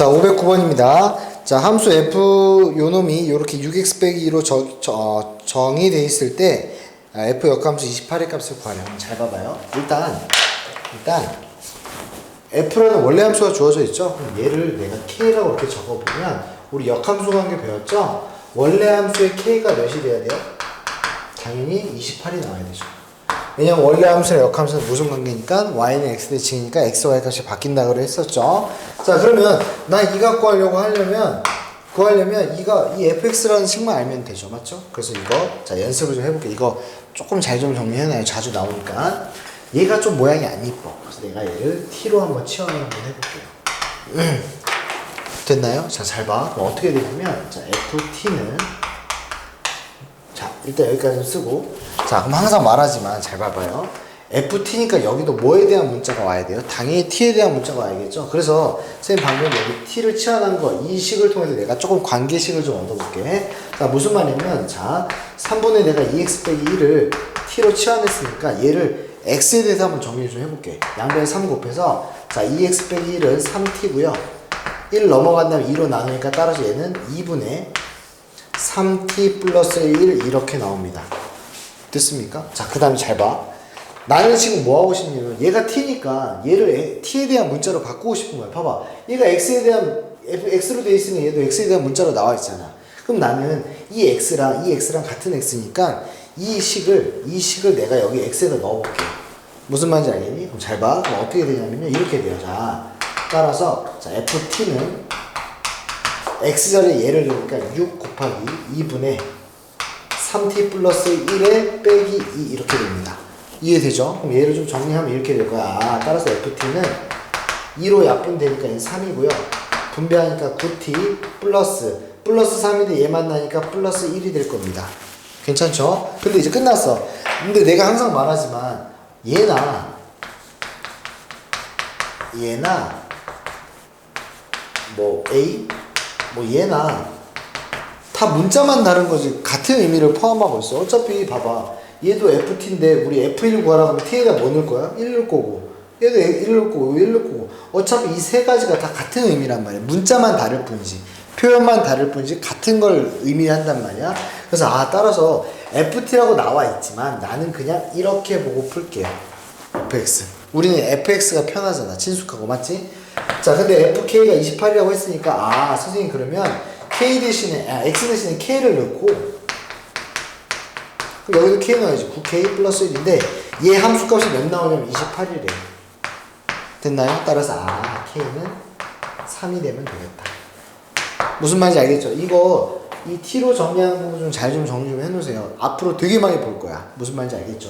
자, 509번입니다. 자, 함수 f 요놈이 이렇게 6x 빼기 2로 저, 저, 어, 정의돼 있을 때 아, f 역함수 28의 값을 구하려면 잘 봐봐요. 일단 일단 f라는 원래 함수가 주어져 있죠. 그럼 얘를 내가 k라고 이렇게 적어보면 우리 역함수 관계 배웠죠? 원래 함수의 k가 몇이 돼야 돼요? 당연히 28이 나와야 되죠. 왜냐면 원래 함수랑 역함수는 무슨 관계니까 y는 x 대칭이니까 x, y 값이 바뀐다고 했었죠. 자 그러면 난이값 구하려고 하려면 구하려면 이가 이 fx라는 식만 알면 되죠, 맞죠? 그래서 이거 자 연습을 좀 해볼게. 이거 조금 잘 좀 정리해놔요. 자주 나오니까 얘가 좀 모양이 안 이뻐. 그래서 내가 얘를 t로 한번 치환을 한번 해볼게요. 됐나요? 자 잘 봐. 그럼 어떻게 되냐면 자 ft는 자, 일단 여기까지 좀 쓰고. 자, 그럼 항상 말하지만 잘 봐봐요. FT니까 여기도 뭐에 대한 문자가 와야 돼요? 당연히 T에 대한 문자가 와야겠죠? 그래서 선생님 방금 여기 T를 치환한 거, 이 식을 통해서 내가 조금 관계식을 좀 얻어볼게. 자, 무슨 말이냐면, 자, 3분의 내가 2x 빼기 1을 T로 치환했으니까 얘를 X에 대해서 한번 정리 좀 해볼게. 양변에 3 곱해서, 자, 2x 빼기 1은 3T고요 1 넘어간 다음에 2로 나누니까 따라서 얘는 2분의 3t 플러스 1 이렇게 나옵니다. 됐습니까? 자, 그 다음에 잘 봐. 나는 지금 뭐 하고 싶냐면 얘가 t니까 얘를 에- t에 대한 문자로 바꾸고 싶은 거야. 봐봐. 얘가 x에 대한 x로 돼 있으니 얘도 x에 대한 문자로 나와 있잖아. 그럼 나는 이 x랑 이 x랑 같은 x니까 이 식을 이 식을 내가 여기 x에다 넣어볼게. 무슨 말인지 알겠니? 그럼 잘 봐. 그럼 어떻게 되냐면요. 이렇게 돼요. 자, 따라서 자 ft는 x자리에 얘를 넣으니까 6 곱하기 2분의 3t 플러스 1에 빼기 2 이렇게 됩니다. 이해되죠? 그럼 얘를 좀 정리하면 이렇게 될 거야. 아, 따라서 ft는 2로 약분되니까 얘는 3이고요. 분배하니까 9t 플러스 플러스 3인데 얘 만나니까 플러스 1이 될 겁니다. 괜찮죠? 근데 이제 끝났어. 근데 내가 항상 말하지만 얘나 얘나 뭐 A 뭐 얘나 다 문자만 다른 거지 같은 의미를 포함하고 있어. 어차피 봐봐. 얘도 FT인데 우리 F1 구하라고 하면 T에다 뭐 넣을 거야? 1 넣을 거고 얘도 1 넣을 거고 1 넣을 거고 어차피 이 세 가지가 다 같은 의미란 말이야. 문자만 다를 뿐이지. 표현만 다를 뿐이지 같은 걸 의미한단 말이야. 그래서 아 따라서 FT라고 나와 있지만 나는 그냥 이렇게 보고 풀게요. fx. 우리는 fx가 편하잖아. 친숙하고 맞지? 자, 근데 fk가 28이라고 했으니까 아, 선생님 그러면 k 대신에 아, x 대신에 k를 넣고 여기도 k 넣어야지. 9k 플러스 1인데 얘 함수 값이 몇 나오냐면 28이래. 됐나요? 따라서 아, k는 3이 되면 되겠다. 무슨 말인지 알겠죠? 이거 이 t로 정리하는 부분 좀 잘 좀 정리 좀 해놓으세요. 앞으로 되게 많이 볼 거야. 무슨 말인지 알겠죠?